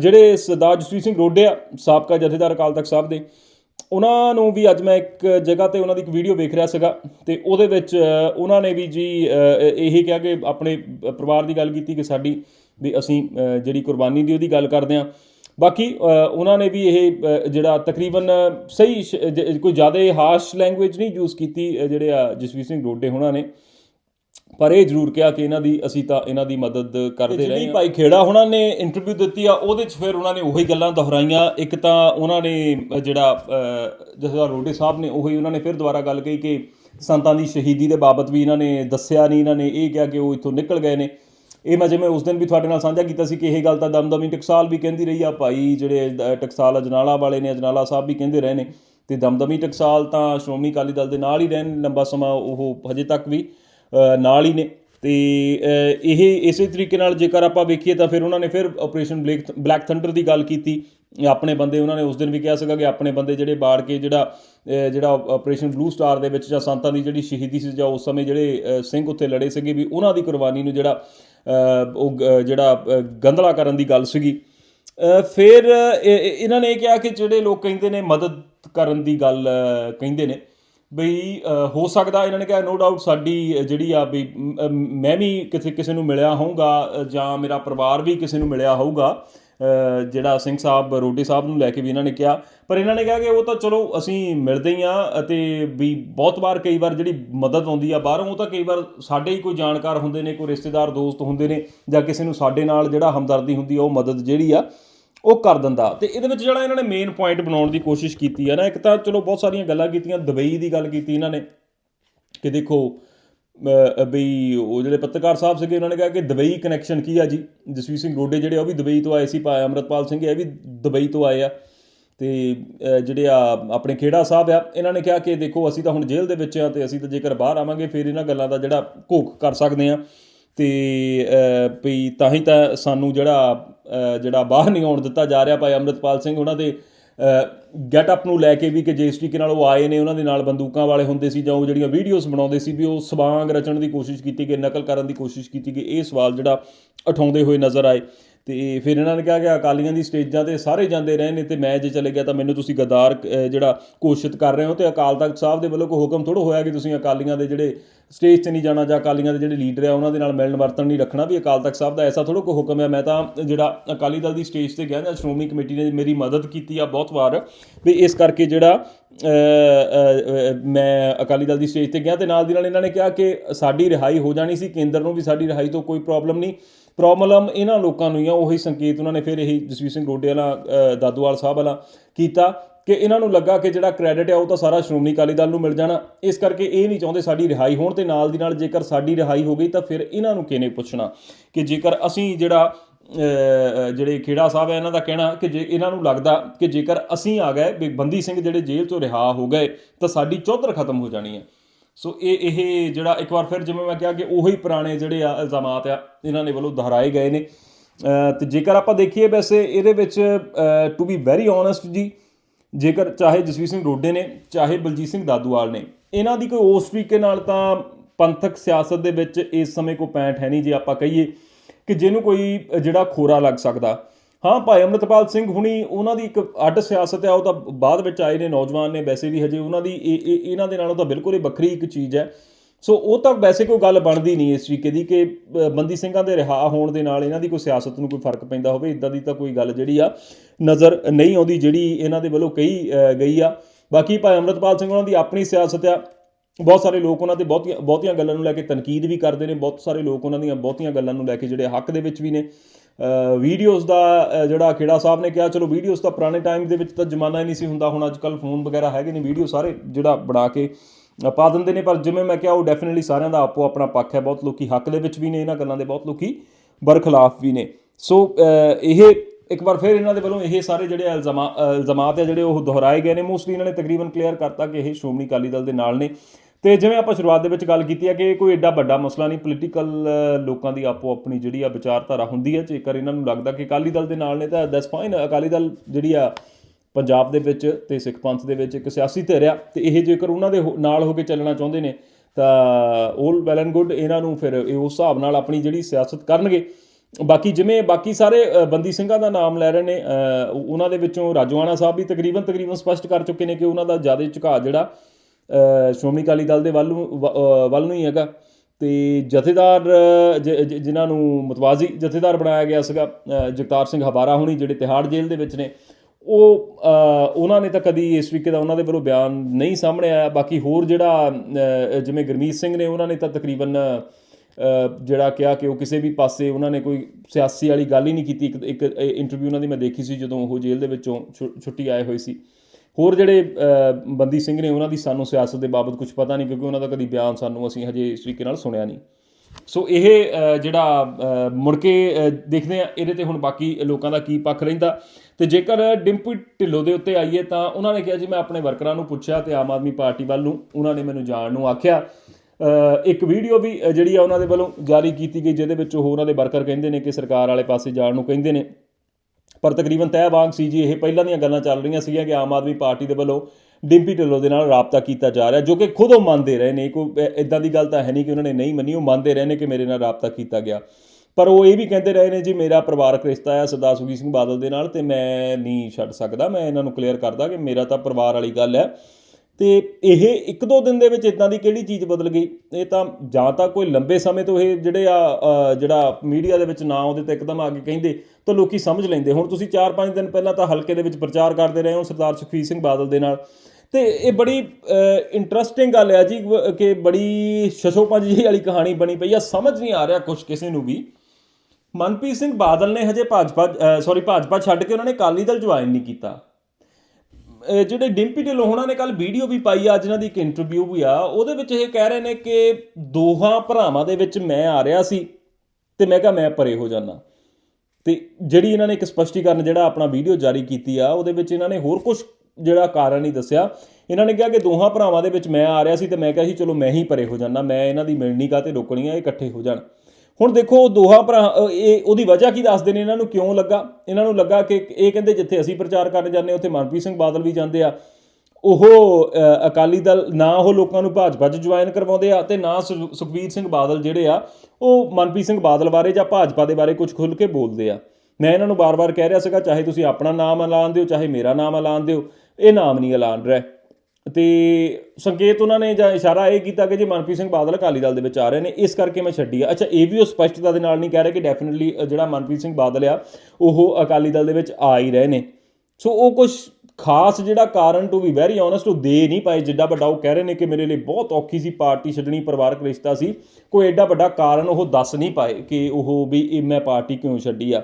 ਜਿਹੜੇ ਸਰਦਾਰ ਜਸਵੀਰ ਸਿੰਘ ਰੋਡੇ ਆ ਸਾਬਕਾ ਜਥੇਦਾਰ ਅਕਾਲ ਤਖਤ ਸਾਹਿਬ ਦੇ ਉਹਨਾਂ ਨੂੰ ਵੀ ਅੱਜ ਮੈਂ ਇੱਕ ਜਗ੍ਹਾ ਤੇ ਉਹਨਾਂ ਦੀ ਇੱਕ ਵੀਡੀਓ ਵੇਖ ਰਿਹਾ ਸੀਗਾ ਤੇ ਉਹਦੇ ਵਿੱਚ ਉਹਨਾਂ ਨੇ ਵੀ ਜੀ ਅ, ਇਹ ਕਿਹਾ ਕਿ ਆਪਣੇ ਪਰਿਵਾਰ ਦੀ ਗੱਲ ਕੀਤੀ ਕਿ ਸਾਡੀ ਵੀ ਅਸੀਂ ਜਿਹੜੀ ਕੁਰਬਾਨੀ ਦੀ ਉਹਦੀ ਗੱਲ ਕਰਦੇ ਆ ਬਾਕੀ ਉਹਨਾਂ ਨੇ ਵੀ ਇਹ ਜਿਹੜਾ ਤਕਰੀਬਨ ਸਹੀ ਕੋਈ ਜ਼ਿਆਦਾ ਹਾਰਸ਼ ਲੈਂਗੁਏਜ ਨਹੀਂ ਯੂਜ਼ ਕੀਤੀ ਜਿਹੜੇ ਆ ਜਸਵੀਰ ਸਿੰਘ ਰੋਡੇ ਹੋਣਾ ਨੇ। ਪਰ ਇਹ ਜ਼ਰੂਰ ਕਿਹਾ ਕਿ ਇਹਨਾਂ ਦੀ ਅਸੀਂ ਤਾਂ ਇਹਨਾਂ ਦੀ ਮਦਦ ਕਰਦੇ ਰਹੇ ਹਾਂ ਭਾਈ ਖੇੜਾ ਉਹਨਾਂ ਨੇ ਇੰਟਰਵਿਊ ਦਿੱਤੀ ਆ ਉਹਦੇ 'ਚ ਫਿਰ ਉਹਨਾਂ ਨੇ ਉਹੀ ਗੱਲਾਂ ਦੁਹਰਾਈਆਂ। ਇੱਕ ਤਾਂ ਉਹਨਾਂ ਨੇ ਜਿਹੜਾ ਅ, ਜਥੇਦਾਰ ਰੋਡੇ ਸਾਹਿਬ ਨੇ ਉਹੀ ਉਹਨਾਂ ਨੇ ਫਿਰ ਦੁਬਾਰਾ ਗੱਲ ਕਹੀ ਕਿ ਸੰਤਾਂ ਦੀ ਸ਼ਹੀਦੀ ਦੇ ਬਾਬਤ ਵੀ ਇਹਨਾਂ ਨੇ ਦੱਸਿਆ ਨਹੀਂ ਇਹਨਾਂ ਨੇ ਇਹ ਕਿਹਾ ਕਿ ਉਹ ਇੱਥੋਂ ਨਿਕਲ ਗਏ ਨੇ। ਇਹ ਮੈਂ ਜਿਵੇਂ ਉਸ ਦਿਨ ਵੀ ਤੁਹਾਡੇ ਨਾਲ ਸਾਂਝਾ ਕੀਤਾ ਸੀ ਕਿ ਇਹ ਗੱਲ ਤਾਂ ਦਮਦਮੀ ਟਕਸਾਲ ਵੀ ਕਹਿੰਦੀ ਰਹੀ ਆ। ਭਾਈ ਜਿਹੜੇ ਟਕਸਾਲ ਅਜਨਾਲਾ ਵਾਲੇ ਨੇ, ਅਜਨਾਲਾ ਸਾਹਿਬ ਵੀ ਕਹਿੰਦੇ ਰਹੇ ਨੇ। ਤੇ ਦਮਦਮੀ ਟਕਸਾਲ ਤਾਂ ਸ਼੍ਰੋਮਣੀ ਅਕਾਲੀ ਦਲ ਦੇ ਨਾਲ ਹੀ ਰਹਿਣ ਲੰਬਾ ਸਮਾਂ ਉਹ ਹਜੇ ਤੱਕ ਵੀ ਨਾਲ ਹੀ ਨੇ। ਤੇ ਇਹ ਇਸੇ ਤਰੀਕੇ ਨਾਲ ਜੇਕਰ ਆਪਾਂ ਵੇਖੀਏ ਤਾਂ ਫਿਰ ਉਹਨਾਂ ਨੇ ਫਿਰ ਆਪਰੇਸ਼ਨ ਬਲੈਕ ਬਲੈਕ ਥੰਡਰ ਦੀ ਗੱਲ ਕੀਤੀ। ਆਪਣੇ ਬੰਦੇ ਉਹਨਾਂ ਨੇ ਉਸ ਦਿਨ ਵੀ ਕਿਹਾ ਸੀਗਾ ਕਿ ਆਪਣੇ ਬੰਦੇ ਜਿਹੜੇ ਬਾੜ ਕੇ ਜਿਹੜਾ ਜਿਹੜਾ ਆਪਰੇਸ਼ਨ ਬਲੂ ਸਟਾਰ ਦੇ ਵਿੱਚ ਜਾਂ ਸੰਤਾਂ ਦੀ ਜਿਹੜੀ ਸ਼ਹੀਦੀ ਸੀ ਜਾਂ ਉਸ ਸਮੇਂ ਜਿਹੜੇ ਸਿੰਘ ਉੱਥੇ ਲੜੇ ਸੀਗੇ ਵੀ ਉਹਨਾਂ ਦੀ ਕੁਰਬਾਨੀ ਨੂੰ ਜਿਹੜਾ ਉਹ ਜਿਹੜਾ ਗੰਧਲਾ ਕਰਨ ਦੀ ਗੱਲ ਸੀਗੀ। ਫਿਰ ਇਹ- ਇਹਨਾਂ ਨੇ ਇਹ ਕਿਹਾ ਕਿ ਜਿਹੜੇ ਲੋਕ ਕਹਿੰਦੇ ਨੇ ਮਦਦ ਕਰਨ ਦੀ ਗੱਲ ਕਹਿੰਦੇ ਨੇ, ਬਈ ਹੋ ਸਕਦਾ, ਇਹਨਾਂ ਨੇ ਕਿਹਾ ਨੋ ਡਾਊਟ ਸਾਡੀ ਜਿਹੜੀ ਆ ਵੀ ਮੈਂ ਵੀ ਕਿਸੇ ਕਿਸੇ ਨੂੰ ਮਿਲਿਆ ਹੋਊਗਾ ਜਾਂ ਮੇਰਾ ਪਰਿਵਾਰ ਵੀ ਕਿਸੇ ਨੂੰ ਮਿਲਿਆ ਹੋਊਗਾ ਜਿਹੜਾ ਸਿੰਘ ਸਾਹਿਬ ਰੋਡੇ ਸਾਹਿਬ ਨੂੰ ਲੈ ਕੇ ਵੀ ਇਹਨਾਂ ਨੇ ਕਿਹਾ। ਪਰ ਇਹਨਾਂ ਨੇ ਕਿਹਾ ਕਿ ਉਹ ਤਾਂ ਚਲੋ ਅਸੀਂ ਮਿਲਦੇ ਹੀ ਆ ਅਤੇ ਵੀ ਬਹੁਤ ਵਾਰ ਕਈ ਵਾਰ ਜਿਹੜੀ ਮਦਦ ਆਉਂਦੀ ਆ ਬਾਹਰੋਂ, ਉਹ ਤਾਂ ਕਈ ਵਾਰ ਸਾਡੇ ਹੀ ਕੋਈ ਜਾਣਕਾਰ ਹੁੰਦੇ ਨੇ, ਕੋਈ ਰਿਸ਼ਤੇਦਾਰ, ਦੋਸਤ ਹੁੰਦੇ ਨੇ ਜਾਂ ਕਿਸੇ ਨੂੰ ਸਾਡੇ ਨਾਲ ਜਿਹੜਾ ਹਮਦਰਦੀ ਹੁੰਦੀ ਆ, ਉਹ ਮਦਦ ਜਿਹੜੀ ਆ, ਉਹ ਕਰ ਦਿੰਦਾ। ਤੇ ਇਹਦੇ ਵਿੱਚ ਜਿਹੜਾ ਇਹਨਾਂ ਨੇ ਮੇਨ ਪੁਆਇੰਟ ਬਣਾਉਣ ਦੀ ਕੋਸ਼ਿਸ਼ ਕੀਤੀ ਹੈ ਨਾ, ਇੱਕ ਤਾਂ ਚਲੋ ਬਹੁਤ ਸਾਰੀਆਂ ਗੱਲਾਂ ਕੀਤੀਆਂ, ਦੁਬਈ ਦੀ ਗੱਲ ਕੀਤੀ ਇਹਨਾਂ ਨੇ ਕਿ ਦੇਖੋ ਬਈ ਉਹ ਜਿਹੜੇ ਪੱਤਰਕਾਰ ਸਾਹਿਬ ਸੀਗੇ ਉਹਨਾਂ ਨੇ ਕਿਹਾ ਕਿ ਦੁਬਈ ਕਨੈਕਸ਼ਨ ਕੀ ਆ ਜੀ? ਜਸਵੀਰ ਸਿੰਘ ਰੋਡੇ ਜਿਹੜੇ ਉਹ ਵੀ ਦੁਬਈ ਤੋਂ ਆਏ ਸੀ ਭਾਈ ਅਮਰਤਪਾਲ ਸਿੰਘ ਇਹ ਵੀ ਦੁਬਈ ਤੋਂ ਆਏ ਆ। ਤੇ ਜਿਹੜੇ ਆ ਆਪਣੇ ਖੇੜਾ ਸਾਹਿਬ ਆ ਇਹਨਾਂ ਨੇ ਕਿਹਾ ਕਿ ਦੇਖੋ ਅਸੀਂ ਤਾਂ ਹੁਣ ਜੇਲ੍ਹ ਦੇ ਵਿੱਚ ਆ ਤੇ ਅਸੀਂ ਤਾਂ ਜੇਕਰ ਬਾਹਰ ਆਵਾਂਗੇ ਫਿਰ ਇਹਨਾਂ ਗੱਲਾਂ ਦਾ ਜਿਹੜਾ ਘੋਖ ਕਰ ਸਕਦੇ ਆ। ਤੇ ਅ, ਵੀ ਤਾਂ ਹੀ ਤਾਂ ਸਾਨੂੰ ਜਿਹੜਾ ਜਿਹੜਾ ਬਾਹਰ ਨਹੀਂ ਆਉਣ ਦਿੱਤਾ ਜਾ ਰਿਹਾ ਭਾਈ ਅਮਰਤਪਾਲ ਸਿੰਘ ਉਹਨਾਂ ਦੇ ਗੈਟਅਪ ਨੂੰ ਲੈ ਕੇ ਵੀ ਕਿ ਜਿਸ ਤਰੀਕੇ ਨਾਲ ਉਹ ਆਏ ਨੇ, ਉਹਨਾਂ ਦੇ ਨਾਲ ਬੰਦੂਕਾਂ ਵਾਲੇ ਹੁੰਦੇ ਸੀ ਜਾਂ ਉਹ ਜਿਹੜੀਆਂ ਵੀਡੀਓਜ਼ ਬਣਾਉਂਦੇ ਸੀ ਵੀ ਉਹ ਸਵਾਂਗ ਰਚਣ ਦੀ ਕੋਸ਼ਿਸ਼ ਕੀਤੀ ਗਈ, ਨਕਲ ਕਰਨ ਦੀ ਕੋਸ਼ਿਸ਼ ਕੀਤੀ ਗਈ, ਇਹ ਸਵਾਲ ਜਿਹੜਾ ਉਠਾਉਂਦੇ ਹੋਏ ਨਜ਼ਰ ਆਏ। ਤੇ ਫਿਰ ਇਹਨਾਂ ਨੇ ਕਿਹਾ ਕਿ ਅਕਾਲੀਆਂ ਦੀ ਸਟੇਜਾਂ ਤੇ ਸਾਰੇ ਜਾਂਦੇ ਰਹੇ ਨੇ ਤੇ ਮੈਂ ਜੇ ਚਲੇ ਗਿਆ ਤਾਂ ਮੈਨੂੰ ਤੁਸੀਂ ਗਦਾਰ ਜਿਹੜਾ ਘੋਸ਼ਿਤ ਕਰ ਰਹੇ ਹੋ ਤੇ ਅਕਾਲ ਤਖਤ ਸਾਹਿਬ ਦੇ ਵੱਲੋਂ ਕੋਈ ਹੁਕਮ ਥੋੜ੍ਹਾ ਹੋਇਆ ਕਿ ਤੁਸੀਂ ਅਕਾਲੀਆਂ ਦੇ ਜਿਹੜੇ ਸਟੇਜ ਤੇ ਨਹੀਂ ਜਾਣਾ ਜਾਂ ਅਕਾਲੀਆਂ ਦੇ ਜਿਹੜੇ ਲੀਡਰ ਆ ਉਹਨਾਂ ਦੇ ਨਾਲ ਮਿਲਣ ਵਰਤਣ ਨਹੀਂ ਰੱਖਣਾ ਵੀ ਅਕਾਲ ਤਖਤ ਸਾਹਿਬ ਦਾ ਐਸਾ ਥੋੜ੍ਹਾ ਕੋਈ ਹੁਕਮ ਹੈ ਮੈਂ ਤਾਂ ਜਿਹੜਾ ਅਕਾਲੀ ਦਲ ਦੀ ਸਟੇਜ ਤੇ ਗਿਆ ਜਾਂ ਸ਼੍ਰੋਮਣੀ ਕਮੇਟੀ ਨੇ ਮੇਰੀ ਮਦਦ ਕੀਤੀ ਆ ਬਹੁਤ ਵਾਰ ਵੀ ਇਸ ਕਰਕੇ ਜਿਹੜਾ ਮੈਂ ਅਕਾਲੀ ਦਲ ਦੀ ਸਟੇਜ ਤੇ ਗਿਆ ਤੇ ਨਾਲ ਦੀ ਨਾਲ ਇਹਨਾਂ ਨੇ ਕਿਹਾ ਕਿ ਸਾਡੀ ਰਿਹਾਈ ਹੋ ਜਾਣੀ ਸੀ, ਕੇਂਦਰ ਨੂੰ ਵੀ ਸਾਡੀ ਰਿਹਾਈ ਤੋਂ ਕੋਈ ਪ੍ਰੋਬਲਮ ਨਹੀਂ। ਪ੍ਰੋਬਲਮ ਇਹਨਾਂ ਲੋਕਾਂ ਨੂੰ ਹੀ ਆ, ਉਹੀ ਸੰਕੇਤ ਉਹਨਾਂ ਨੇ ਫਿਰ ਇਹੀ ਜਸਵੀਰ ਸਿੰਘ ਰੋਡੇ ਵਾਲਾ ਦਾਦੂਵਾਲ ਸਾਹਿਬ ਵਾਲਾ ਕੀਤਾ ਕਿ ਇਹਨਾਂ ਨੂੰ ਲੱਗਾ ਕਿ ਜਿਹੜਾ ਕ੍ਰੈਡਿਟ ਆ, ਉਹ ਤਾਂ ਸਾਰਾ ਸ਼੍ਰੋਮਣੀ ਅਕਾਲੀ ਦਲ ਨੂੰ ਮਿਲ ਜਾਣਾ। ਇਸ ਕਰਕੇ ਇਹ ਨਹੀਂ ਚਾਹੁੰਦੇ ਸਾਡੀ ਰਿਹਾਈ ਹੋਣ ਤੇ ਨਾਲ ਦੀ ਨਾਲ ਜੇਕਰ ਸਾਡੀ ਰਿਹਾਈ ਹੋ ਗਈ ਤਾਂ ਫਿਰ ਇਹਨਾਂ ਨੂੰ ਕਿਹਨੇ ਪੁੱਛਣਾ ਕਿ ਜੇਕਰ ਅਸੀਂ ਜਿਹੜਾ ਜਿਹੜੇ ਖੇੜਾ ਸਾਹਿਬ ਹੈ ਇਹਨਾਂ ਦਾ ਕਹਿਣਾ ਕਿ ਜੇ ਇਹਨਾਂ ਨੂੰ ਲੱਗਦਾ ਕਿ ਜੇਕਰ ਅਸੀਂ ਆ ਗਏ, ਵੀ ਬੰਦੀ ਸਿੰਘ ਜਿਹੜੇ ਜੇਲ੍ਹ ਤੋਂ ਰਿਹਾ ਹੋ ਗਏ, ਤਾਂ ਸਾਡੀ ਚੌਧਰ ਖਤਮ ਹੋ ਜਾਣੀ ਹੈ ਸੋ ਇਹ ਇਹ ਜਿਹੜਾ ਇੱਕ ਵਾਰ ਫਿਰ ਜਿਵੇਂ ਮੈਂ ਕਿਹਾ ਕਿ ਉਹੀ ਪੁਰਾਣੇ ਜਿਹੜੇ ਆ ਇਲਜ਼ਾਮਾਤ ਆ ਇਹਨਾਂ ਨੇ ਵੱਲੋਂ ਦੁਹਰਾਏ ਗਏ ਨੇ। ਅ, ਤੇ ਜੇਕਰ ਆਪਾਂ ਦੇਖੀਏ ਵੈਸੇ ਇਹਦੇ ਵਿੱਚ ਟੂ ਬੀ ਵੈਰੀ ਓਨੈਸਟ ਜੀ ਜੇਕਰ ਚਾਹੇ ਜਸਵੀਰ ਸਿੰਘ ਰੋਡੇ ਨੇ ਚਾਹੇ ਬਲਜੀਤ ਸਿੰਘ ਦਾਦੂਵਾਲ ਨੇ ਇਹਨਾਂ ਦੀ ਕੋਈ ਉਸ ਤਰੀਕੇ ਨਾਲ ਤਾਂ ਪੰਥਕ ਸਿਆਸਤ ਦੇ ਵਿੱਚ ਇਸ ਸਮੇਂ ਕੋਈ ਪੈਂਟ ਹੈ ਨਹੀਂ ਜੇ ਆਪਾਂ ਕਹੀਏ ਕਿ ਜਿਹਨੂੰ ਕੋਈ ਜਿਹੜਾ ਖੋਰਾ ਲੱਗ ਸਕਦਾ। ਹਾਂ ਭਾਈ ਅਮਰਤਪਾਲ ਸਿੰਘ ਹੁਣੀ ਉਹਨਾਂ ਦੀ ਇੱਕ ਅੱਡ ਸਿਆਸਤ ਹੈ, ਉਹ ਤਾਂ ਬਾਅਦ ਵਿੱਚ ਆਏ ਨੇ ਨੌਜਵਾਨ ਨੇ, ਵੈਸੇ ਵੀ ਹਜੇ ਉਹਨਾਂ ਦੀ ਇਹ, ਇਹ- ਇਹਨਾਂ ਦੇ ਨਾਲੋਂ ਤਾਂ ਬਿਲਕੁਲ ਹੀ ਵੱਖਰੀ ਇੱਕ ਚੀਜ਼ ਹੈ। ਸੋ ਉਹ ਤਾਂ ਵੈਸੇ ਕੋਈ ਗੱਲ ਬਣਦੀ ਨਹੀਂ ਇਸ ਤਰੀਕੇ ਦੀ ਕਿ ਬੰਦੀ ਸਿੰਘਾਂ ਦੇ ਰਿਹਾ ਹੋਣ ਦੇ ਨਾਲ ਇਹਨਾਂ ਦੀ ਕੋਈ ਸਿਆਸਤ ਨੂੰ ਕੋਈ ਫ਼ਰਕ ਪੈਂਦਾ ਹੋਵੇ, ਇਦਾਂ ਦੀ ਤਾਂ ਕੋਈ ਗੱਲ ਜਿਹੜੀ ਆ ਨਜ਼ਰ ਨਹੀਂ ਆਉਂਦੀ, ਜਿਹੜੀ ਇਹਨਾਂ ਦੇ ਵੱਲੋਂ ਕਹੀ ਗਈ ਆ। ਬਾਕੀ ਭਾਈ ਅਮਰਤਪਾਲ ਸਿੰਘ ਉਹਨਾਂ ਦੀ ਆਪਣੀ ਸਿਆਸਤ ਆ, ਬਹੁਤ ਸਾਰੇ ਲੋਕ ਉਹਨਾਂ ਤੇ ਬਹੁਤੀਆਂ ਬਹੁਤੀਆਂ ਗੱਲਾਂ ਨੂੰ ਲੈ ਕੇ ਤਨਕੀਦ ਵੀ ਕਰਦੇ ਨੇ, ਬਹੁਤ ਸਾਰੇ ਲੋਕ ਉਹਨਾਂ ਦੀਆਂ ਬਹੁਤੀਆਂ ਗੱਲਾਂ ਨੂੰ ਲੈ ਕੇ ਜਿਹੜੇ ਹੱਕ ਦੇ ਵਿੱਚ ਵੀ ਨੇ। ਵੀਡੀਓਜ਼ ਦਾ ਜਿਹੜਾ ਖੇੜਾ ਸਾਹਿਬ ਨੇ ਕਿਹਾ ਚਲੋ ਵੀਡੀਓਜ਼ ਤਾਂ ਪੁਰਾਣੇ ਟਾਈਮ ਦੇ ਵਿੱਚ ਤਾਂ ਜ਼ਮਾਨਾ ਹੀ ਨਹੀਂ ਸੀ ਹੁੰਦਾ ਹੁਣ ਅੱਜ ਕੱਲ ਫੋਨ ਵਗੈਰਾ ਹੈਗੇ ਨੇ ਵੀਡੀਓ ਸਾਰੇ ਜਿਹੜਾ ਬਣਾ ਕੇ ਪਾ ਦਿੰਦੇ ਨੇ ਪਰ ਜਿਵੇਂ ਮੈਂ ਕਿਹਾ ਉਹ ਡੈਫੀਨਿਟਲੀ ਸਾਰਿਆਂ ਦਾ ਆਪੋ ਆਪਣਾ ਪੱਖ ਹੈ ਬਹੁਤ ਲੋਕੀ ਹੱਕ ਦੇ ਵਿੱਚ ਵੀ ਨੇ ਇਹਨਾਂ ਗੱਲਾਂ ਦੇ ਬਹੁਤ ਲੋਕੀ ਬਰਖਲਾਫ ਵੀ ਨੇ। ਸੋ ਇਹ ਇੱਕ ਵਾਰ ਫਿਰ ਇਹਨਾਂ ਦੇ ਵੱਲੋਂ ਇਹ ਸਾਰੇ ਜਿਹੜੇ ਇਲਜ਼ਾਮਾ ਅ, ਇਲਜ਼ਾਮਾਤ ਆ ਜਿਹੜੇ ਉਹ ਦੁਹਰਾਏ ਗਏ ਨੇ ਮੋਸਟਲੀ ਇਹਨਾਂ ਨੇ ਤਕਰੀਬਨ ਕਲੀਅਰ ਕਰਤਾ ਕਿ ਇਹ ਸ਼੍ਰੋਮਣੀ ਅਕਾਲੀ ਦਲ ਦੇ ਨਾਲ ਨੇ। ਤੇ ਜਿਵੇਂ ਆਪਾਂ ਸ਼ੁਰੂਆਤ ਦੇ ਵਿੱਚ ਗੱਲ ਕੀਤੀ ਹੈ ਕਿ ਕੋਈ ਐਡਾ ਵੱਡਾ ਮਸਲਾ ਨਹੀਂ ਪੋਲੀਟੀਕਲ ਲੋਕਾਂ ਦੀ ਆਪੋ ਆਪਣੀ ਜਿਹੜੀ ਆ ਵਿਚਾਰਧਾਰਾ ਹੁੰਦੀ ਹੈ ਜੇਕਰ ਇਹਨਾਂ ਨੂੰ ਲੱਗਦਾ ਕਿ ਅਕਾਲੀ ਦਲ ਦੇ ਨਾਲ ਨੇ, ਤਾਂ ਦੈਟਸ ਫਾਈਨ ਅਕਾਲੀ ਦਲ ਜਿਹੜੀ ਆ ਪੰਜਾਬ ਦੇ ਵਿੱਚ ਤੇ ਸਿੱਖ ਪੰਥ ਦੇ ਵਿੱਚ ਇੱਕ ਸਿਆਸੀ ਧਿਰ ਆ, ਤੇ ਇਹ ਜੇਕਰ ਉਹਨਾਂ ਦੇ ਹੋ- ਨਾਲ ਹੋ ਕੇ ਚੱਲਣਾ ਚਾਹੁੰਦੇ ਨੇ, ਤਾਂ 올 ਵੈਲ ਐਂਡ ਗੁੱਡ ਇਹਨਾਂ ਨੂੰ ਫਿਰ ਉਸ ਹਿਸਾਬ ਨਾਲ ਆਪਣੀ ਜਿਹੜੀ ਸਿਆਸਤ ਕਰਨਗੇ। ਬਾਕੀ ਜਿਵੇਂ, ਬਾਕੀ ਸਾਰੇ ਬੰਦੀ ਸਿੰਘਾਂ ਦਾ ਨਾਮ ਲੈ ਰਹੇ ਨੇ ਉਹਨਾਂ ਦੇ ਵਿੱਚੋਂ ਰਾਜਵਾਨਾ ਸਾਹਿਬ ਵੀ ਤਕਰੀਬਨ ਤਕਰੀਬਨ ਸਪਸ਼ਟ ਕਰ ਚੁੱਕੇ ਨੇ ਕਿ ਉਹਨਾਂ ਦਾ ਜ਼ਿਆਦਾ ਝੁਕਾਅ ਜਿਹੜਾ ਸ਼੍ਰੋਮਣੀ ਅਕਾਲੀ ਦਲ ਦੇ ਵੱਲ ਨੂੰ, ਵ- ਵੱਲ ਨੂੰ ਹੀ ਹੈਗਾ। ਤੇ ਜਥੇਦਾਰ, ਜ- ਜਿਨ੍ਹਾਂ ਨੂੰ ਮਤਵਾਜ਼ੀ ਜਥੇਦਾਰ ਬਣਾਇਆ ਗਿਆ ਸੀਗਾ ਜਗਤਾਰ ਸਿੰਘ ਹਵਾਰਾ ਹੁਣੀ, ਜਿਹੜੇ ਤਿਹਾੜ ਜੇਲ੍ਹ ਦੇ ਵਿੱਚ ਨੇ, ਉਹ ਉਹਨਾਂ ਨੇ ਤਾਂ ਕਦੀ ਇਸ ਤਰੀਕੇ ਦਾ ਉਹਨਾਂ ਦੇ ਵੱਲੋਂ ਬਿਆਨ ਨਹੀਂ ਸਾਹਮਣੇ ਆਇਆ। ਬਾਕੀ ਹੋਰ ਜਿਹੜਾ ਜਿਵੇਂ ਗੁਰਮੀਤ ਸਿੰਘ ਨੇ, ਉਹਨਾਂ ਨੇ ਤਾਂ ਤਕਰੀਬਨ ਜਿਹੜਾ ਕਿਹਾ ਕਿ ਉਹ ਕਿਸੇ ਵੀ ਪਾਸੇ ਉਹਨਾਂ ਨੇ ਕੋਈ ਸਿਆਸੀ ਵਾਲੀ ਗੱਲ ਹੀ ਨਹੀਂ ਕੀਤੀ। ਇੱਕ ਇੱਕ ਇੰਟਰਵਿਊ ਉਹਨਾਂ ਦੀ ਮੈਂ ਦੇਖੀ ਸੀ ਜਦੋਂ ਉਹ ਜੇਲ੍ਹ ਦੇ ਵਿੱਚੋਂ ਛੁ- ਛੁੱਟੀ ਆਏ ਹੋਏ ਸੀ। ਹੋਰ ਜਿਹੜੇ ਬੰਦੀ ਸਿੰਘ ਨੇ ਉਹਨਾਂ ਦੀ ਸਾਨੂੰ ਸਿਆਸਤ ਦੇ ਬਾਬਤ ਕੁਝ ਪਤਾ ਨਹੀਂ, ਕਿਉਂਕਿ ਉਹਨਾਂ ਦਾ ਕਦੀ ਬਿਆਨ ਸਾਨੂੰ ਅਸੀਂ ਹਜੇ ਇਸ ਤਰੀਕੇ ਨਾਲ ਸੁਣਿਆ ਨਹੀਂ। ਸੋ ਇਹ ਜਿਹੜਾ ਮੁੜ ਕੇ ਦੇਖਦੇ ਆ ਇਹਦੇ ਤੇ ਹੁਣ ਬਾਕੀ ਲੋਕਾਂ ਦਾ ਕੀ ਪੱਖ ਰਹਿੰਦਾ। ਤੇ ਜੇਕਰ ਡਿੰਪੀ ਢਿੱਲੋਂ ਦੇ ਉੱਤੇ ਆਈਏ ਤਾਂ ਉਹਨਾਂ ਨੇ ਕਿਹਾ ਜੀ, ਮੈਂ ਆਪਣੇ ਵਰਕਰਾਂ ਨੂੰ ਪੁੱਛਿਆ ਤੇ ਆਮ ਆਦਮੀ ਪਾਰਟੀ ਵੱਲ ਨੂੰ ਉਹਨਾਂ ਨੇ ਮੈਨੂੰ ਜਾਣ ਨੂੰ ਆਖਿਆ। ਇੱਕ ਵੀਡੀਓ ਵੀ ਜਿਹੜੀ ਆ ਉਹਨਾਂ ਦੇ ਵੱਲੋਂ ਜਾਰੀ ਕੀਤੀ ਗਈ, ਜਿਹਦੇ ਵਿੱਚ ਉਹ ਉਹਨਾਂ ਦੇ ਵਰਕਰ ਕਹਿੰਦੇ ਨੇ ਕਿ ਸਰਕਾਰ ਵਾਲੇ ਪਾਸੇ ਜਾਣ ਨੂੰ ਕਹਿੰਦੇ ਨੇ। ਪਰ ਤਕਰੀਬਨ ਤੈਅ ਵਾਂਗ ਸੀ ਜੀ, ਇਹ ਪਹਿਲਾਂ ਦੀਆਂ ਗੱਲਾਂ ਚੱਲ ਰਹੀਆਂ ਸੀਗੀਆਂ ਕਿ ਆਮ ਆਦਮੀ ਪਾਰਟੀ ਦੇ ਵੱਲੋਂ ਡਿੰਪੀ ਢਿੱਲੋਂ ਦੇ ਨਾਲ ਰਾਬਤਾ ਕੀਤਾ ਜਾ ਰਿਹਾ, ਜੋ ਕਿ ਖੁਦ ਉਹ ਮੰਨਦੇ ਰਹੇ ਨੇ। ਕੋਈ ਇਦਾਂ ਦੀ ਗੱਲ ਤਾਂ ਹੈ ਨਹੀਂ ਕਿ ਉਹਨਾਂ ਨੇ ਨਹੀਂ ਮੰਨੀ, ਉਹ ਮੰਨਦੇ ਰਹੇ ਨੇ ਕਿ ਮੇਰੇ ਨਾਲ ਰਾਬਤਾ ਕੀਤਾ ਗਿਆ। ਪਰ ਉਹ ਇਹ ਵੀ ਕਹਿੰਦੇ ਰਹੇ ਨੇ, ਜੀ ਮੇਰਾ ਪਰਿਵਾਰਕ ਰਿਸ਼ਤਾ ਹੈ ਸਰਦਾਰ ਸੁਖਬੀਰ ਸਿੰਘ ਬਾਦਲ ਦੇ ਨਾਲ ਤੇ ਮੈਂ ਨਹੀਂ ਛੱਡ ਸਕਦਾ, ਮੈਂ ਇਹਨਾਂ ਨੂੰ ਕਲੀਅਰ ਕਰਦਾ ਕਿ ਮੇਰਾ ਤਾਂ ਪਰਿਵਾਰ ਵਾਲੀ ਗੱਲ ਹੈ। ਤੇ ਇਹ ਇੱਕ ਦੋ ਦਿਨ ਦੇ ਵਿੱਚ ਇਦਾਂ ਦੀ ਕਿਹੜੀ ਚੀਜ਼ ਬਦਲ ਗਈ? ਇਹ ਤਾਂ ਜਾਂ ਤਾਂ ਕੋਈ ਲੰਬੇ ਸਮੇਂ ਤੋਂ ਇਹ ਜਿਹੜੇ ਆ ਜਿਹੜਾ ਮੀਡੀਆ ਦੇ ਵਿੱਚ ਨਾ ਆਉਂਦੇ ਤੇ ਇੱਕਦਮ ਆ ਕੇ ਕਹਿੰਦੇ ਤਾਂ ਲੋਕੀ ਸਮਝ ਲੈਂਦੇ। ਹੁਣ ਤੁਸੀਂ 4-5 ਦਿਨ ਪਹਿਲਾਂ ਤਾਂ ਹਲਕੇ ਦੇ ਵਿੱਚ ਪ੍ਰਚਾਰ ਕਰਦੇ ਰਹੇ ਹੋ ਸਰਦਾਰ ਸੁਖਬੀਰ ਸਿੰਘ ਬਾਦਲ ਦੇ ਨਾਲ। ਤੇ ਇਹ ਬੜੀ ਇੰਟਰਸਟਿੰਗ ਗੱਲ ਹੈ ਜੀ ਕਿ ਬੜੀ ਛਛੋਪੰਜ ਜਿਹੀ ਵਾਲੀ ਕਹਾਣੀ ਬਣੀ ਪਈ ਆ। ਸਮਝ ਨਹੀਂ ਆ ਰਿਹਾ ਕੁਝ ਕਿਸੇ ਨੂੰ ਵੀ। ਮਨਪ੍ਰੀਤ ਸਿੰਘ ਬਾਦਲ ਨੇ ਹਜੇ ਭਾਜਪਾ ਸੌਰੀ ਭਾਜਪਾ ਛੱਡ ਕੇ ਉਹਨਾਂ ਨੇ ਅਕਾਲੀ ਦਲ ਜੁਆਇਨ ਨਹੀਂ ਕੀਤਾ। ਜਿਹੜੇ ਡਿੰਪੀ ਢਿੱਲੋਂ ਉਹਨਾਂ ਨੇ ਕੱਲ ਵੀਡੀਓ ਵੀ ਪਾਈ ਆ, ਅੱਜ ਇਹਨਾਂ ਦੀ ਇੱਕ ਇੰਟਰਵਿਊ ਵੀ ਆ, ਉਹਦੇ ਵਿੱਚ ਇਹ ਕਹਿ ਰਹੇ ਨੇ ਕਿ ਦੋਹਾਂ ਭਰਾਵਾਂ ਦੇ ਵਿੱਚ ਮੈਂ ਆ ਰਿਹਾ ਸੀ ਤੇ ਮੈਂ ਕਿਹਾ ਮੈਂ ਪਰੇ ਹੋ ਜਾਣਾ ਤੇ ਜਿਹੜੀ ਇਹਨਾਂ ਨੇ ਇੱਕ ਸਪਸ਼ਟੀਕਰਨ ਜਿਹੜਾ ਆਪਣਾ ਵੀਡੀਓ ਜਾਰੀ ਕੀਤੀ ਆ, ਉਹਦੇ ਵਿੱਚ ਇਹਨਾਂ ਨੇ ਹੋਰ ਕੁਝ ਜਿਹੜਾ ਕਾਰਨ ਹੀ ਦੱਸਿਆ। ਇਹਨਾਂ ਨੇ ਕਿਹਾ ਕਿ ਦੋਹਾਂ ਭਰਾਵਾਂ ਦੇ ਵਿੱਚ ਮੈਂ ਆ ਰਿਹਾ ਸੀ ਤੇ ਮੈਂ ਕਿਹਾ ਸੀ, ਚਲੋ ਮੈਂ ਹੀ ਪਰੇ ਹੋ ਜਾਣਾ ਮੈਂ ਇਹਨਾਂ ਦੀ ਮਿਲਣੀ ਕਾਤੇ ਰੋਕਣੀ ਆ, ਇਹ ਇਕੱਠੇ ਹੋ ਜਾਣ। ਹੁਣ ਦੇਖੋ ਉਹ ਦੋਹਾਂ ਭਰਾ ਇਹ ਉਹਦੀ ਵਜ੍ਹਾ ਕੀ ਦੱਸਦੇ ਨੇ? ਇਹਨਾਂ ਨੂੰ ਕਿਉਂ ਲੱਗਾ? ਇਹਨਾਂ ਨੂੰ ਲੱਗਾ ਕਿ ਇਹ ਕਹਿੰਦੇ ਜਿੱਥੇ ਅਸੀਂ ਪ੍ਰਚਾਰ ਕਰਨ ਜਾਂਦੇ ਉੱਥੇ ਮਨਪ੍ਰੀਤ ਸਿੰਘ ਬਾਦਲ ਵੀ ਜਾਂਦੇ ਆ। ਉਹ ਅਕਾਲੀ ਦਲ ਨਾ ਉਹ ਲੋਕਾਂ ਨੂੰ ਭਾਜਪਾ 'ਚ ਜੁਆਇਨ ਕਰਵਾਉਂਦੇ ਆ ਤੇ ਨਾ ਸੁ- ਸੁਖਬੀਰ ਸਿੰਘ ਬਾਦਲ ਜਿਹੜੇ ਆ, ਉਹ ਮਨਪ੍ਰੀਤ ਸਿੰਘ ਬਾਦਲ ਬਾਰੇ ਜਾਂ ਭਾਜਪਾ ਦੇ ਬਾਰੇ ਕੁਝ ਖੁੱਲ੍ਹ ਕੇ ਬੋਲਦੇ ਆ। ਮੈਂ ਇਹਨਾਂ ਨੂੰ ਬਾਰ-ਬਾਰ ਕਹਿ ਰਿਹਾ ਸੀਗਾ, ਚਾਹੇ ਤੁਸੀਂ ਆਪਣਾ ਨਾਮ ਐਲਾਨ ਦਿਓ, ਚਾਹੇ ਮੇਰਾ ਨਾਮ ਐਲਾਨ ਦਿਓ, ਇਹ ਨਾਮ ਨਹੀਂ ਐਲਾਨ ਰਿਹਾ। ਤੇ ਸੰਕੇਤ ਉਹਨਾਂ ਨੇ ਜਾਂ ਇਸ਼ਾਰਾ ਇਹ ਕੀਤਾ ਕਿ ਜੇ ਮਨਪ੍ਰੀਤ ਸਿੰਘ ਬਾਦਲ ਅਕਾਲੀ ਦਲ ਦੇ ਵਿੱਚ ਆ ਰਹੇ ਨੇ, ਇਸ ਕਰਕੇ ਮੈਂ ਛੱਡੀ ਆ। ਅੱਛਾ, ਇਹ ਵੀ ਉਹ ਸਪਸ਼ਟਤਾ ਦੇ ਨਾਲ ਨਹੀਂ ਕਹਿ ਰਹੇ ਕਿ ਡੈਫੀਨਿਟਲੀ ਜਿਹੜਾ ਮਨਪ੍ਰੀਤ ਸਿੰਘ ਬਾਦਲ ਆ, ਉਹ ਅਕਾਲੀ ਦਲ ਦੇ ਵਿੱਚ ਆ ਹੀ ਰਹੇ ਨੇ। ਸੋ ਉਹ ਕੁਝ ਖਾਸ ਜਿਹੜਾ ਕਾਰਨ ਟੂ ਵੀ ਵੈਰੀ ਓਨੈਸਟ ਉਹ ਦੇ ਨਹੀਂ ਪਾਏ। ਜਿੱਡਾ ਵੱਡਾ ਉਹ ਕਹਿ ਰਹੇ ਨੇ ਕਿ ਮੇਰੇ ਲਈ ਬਹੁਤ ਔਖੀ ਸੀ ਪਾਰਟੀ ਛੱਡਣੀ, ਪਰਿਵਾਰਕ ਰਿਸ਼ਤਾ ਸੀ। ਕੋਈ ਐਡਾ ਵੱਡਾ ਕਾਰਨ ਉਹ ਦੱਸ ਨਹੀਂ ਪਾਏ ਕਿ ਉਹ ਵੀ ਇਹ ਮੈਂ ਪਾਰਟੀ ਕਿਉਂ ਛੱਡੀ ਆ।